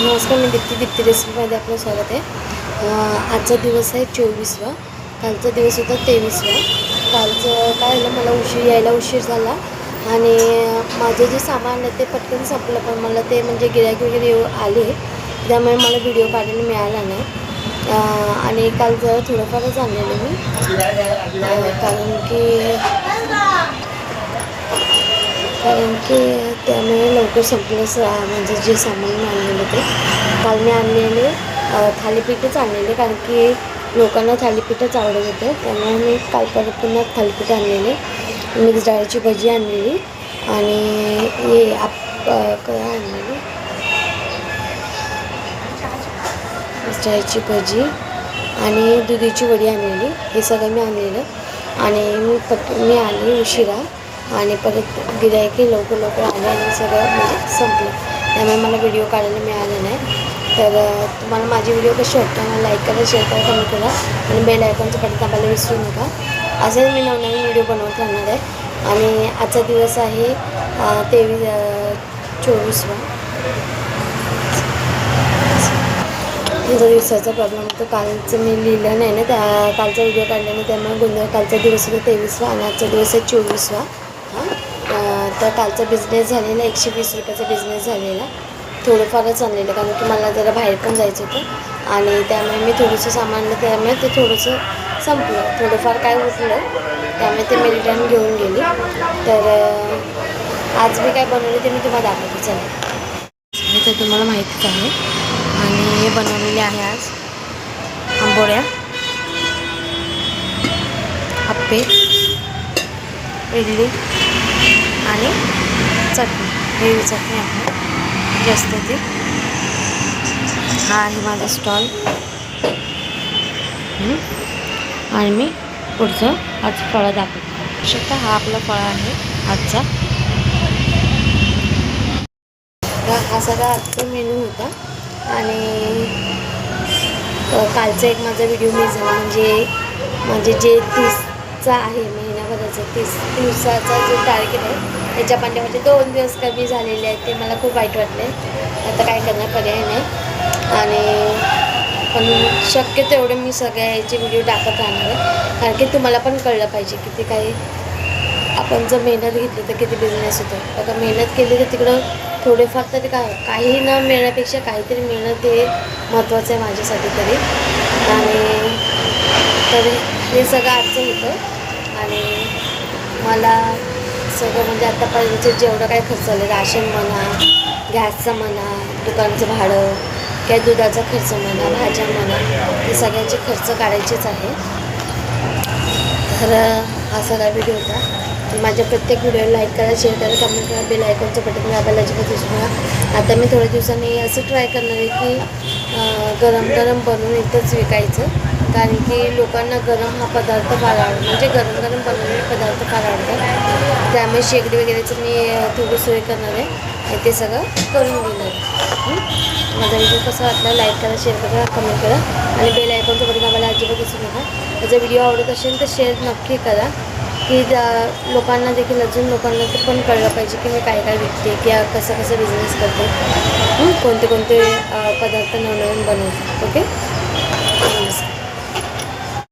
नमस्कार मी दीप्ती. दीप्ती रेसिपीमध्ये आपलं स्वागत आहे. आजचा दिवस आहे चोवीसवा. कालचा दिवस होता तेवीसवा. कालचं काय झालं मला उशीर यायला उशीर झाला. आणि माझं जे सामान आहे ते पटकन संपलं पण मला ते म्हणजे गिऱ्हाईक वगैरे येऊ आले त्यामुळे मला व्हिडिओ काढायला मिळाला नाही. आणि काल जरा थोडंफारच आणलेलं मी. कारण की कारण की त्यामुळे लवकर संपलं स- म्हणजे जे सामान मी आणलेलं ते. काल मी आणलेले थालीपीठच आणलेले कारण की लोकांना थालीपीठच आवडत होते. त्यामुळे मी काल परत पुन्हा थालीपीठ आणलेले. मिक्स डाळीची भजी आणलेली आणि हे आप काय आणलेली? मिक्स डाळीची भजी आणि दुधीची वडी आणलेली. हे सगळं मी आणलेलं. आणि मी पट मी आली उशिरा. आणि परत गिरायकी लवकर लवकर आले आणि सगळं म्हणजे संपलं. त्यामुळे मला व्हिडिओ काढायला मिळाला नाही. तर तुम्हाला माझी व्हिडिओ कशी वाटते मला लाईक करा शेअर करा कमेंट करा आणि बेल आयकॉनचं बटन दाबायला विसरू नका. असेच मी नवनवीन व्हिडिओ बनवत राहणार आहे. आणि आजचा दिवस आहे तेवीस चोवीसवा. माझा दिवसाचा प्रॉब्लेम होतो. कालचं मी लिहिलं नाही ना त्या कालचा व्हिडिओ काढला नाही त्यामुळे गोंधळ कालचा दिवस होता तेवीसवा आणि आजचा दिवस आहे चोवीसवा. तर कालचा बिझनेस झालेला एकशे वीस रुपयाचा बिझनेस झालेला. थोडंफारच आणलेलं कारण की मला जरा बाहेर पण जायचं होतं. आणि त्यामुळे मी थोडंसं सामान त्यामुळे ते थोडंसं संपलं. थोडंफार काय उठलं त्यामुळे ते मी रिटर्न घेऊन गेली. तर आज मी काय बनवलं ते मी तुम्हाला दाखवते चला. हे तर तुम्हाला माहितीच आहे. आणि हे बनवलेले आहे आज आंबोळ्या आप्पे इडली चटणी. हेवी चटणी आहे. जास्त ती. हा आहे माझा स्टॉल आणि मी पुढचं आज फळं दाखवते. शकता हा आपला फळ आहे आजचा. हा हा सगळा आजचा मेनू होता. आणि कालचा एक माझा व्हिडिओ मिस झाला. म्हणजे म्हणजे जे तीसचा आहे महिन्याभराचा तीस दिवसाचा जो टार्गेट आहे त्याच्या पाठीमध्ये दोन दिवस कमी झालेले आहेत ते मला खूप वाईट वाटले. आता काय करणार पर्याय नाही. आणि पण शक्य तेवढे मी सगळ्याचे व्हिडिओ टाकत राहणार आहे. कारण की तुम्हाला पण कळलं पाहिजे की ते काही आपण जर मेहनत घेतली तर किती बिझनेस होतो. आता मेहनत केली तर तिकडं थोडेफार तरी का काही न मिळण्यापेक्षा काहीतरी मिळणं ते महत्त्वाचं आहे माझ्यासाठी तरी. आणि तर हे सगळं आजचं होतं. आणि मला सगळं म्हणजे आतापर्यंत जेवढं काय खर्च झालं राशन म्हणा गॅसचं म्हणा दुकानचं भाडं किंवा दुधाचा खर्च म्हणा भाज्या म्हणा हे सगळ्यांचे खर्च काढायचेच आहे. तर हा सगळा व्हिडिओ होता. माझ्या प्रत्येक व्हिडिओला लाईक करा शेअर करा कमेंट करा बेल आयकॉनचं बटन दाबायला अजिबात विसरू नका. आता मी थोड्या दिवसांनी असं ट्राय करणार आहे की गरम गरम बनवून इथंच विकायचं. कारण की लोकांना गरम हा पदार्थ फार आवडतो. म्हणजे गरम गरम बनवलेले पदार्थ फार आवडतात. त्यामुळे शेगडी वगैरेचं मी थोडी सोय करणार आहे. ते सगळं करून घेणार माझा व्हिडिओ कसा वाटला लाईक करा शेअर करा कमेंट करा. आणि बेल आयकॉनचं बटन आम्हाला अजिबात दिसू नका. माझा व्हिडिओ आवडत असेल तर शेअर नक्की करा. की लोकांना देखील अजून लोकांना ते पण कळलं पाहिजे की मी काय काय विकते किंवा कसं कसं बिझनेस करते. कोणते कोणते पदार्थ नवनवीन बनवते. ओके नमस्कार.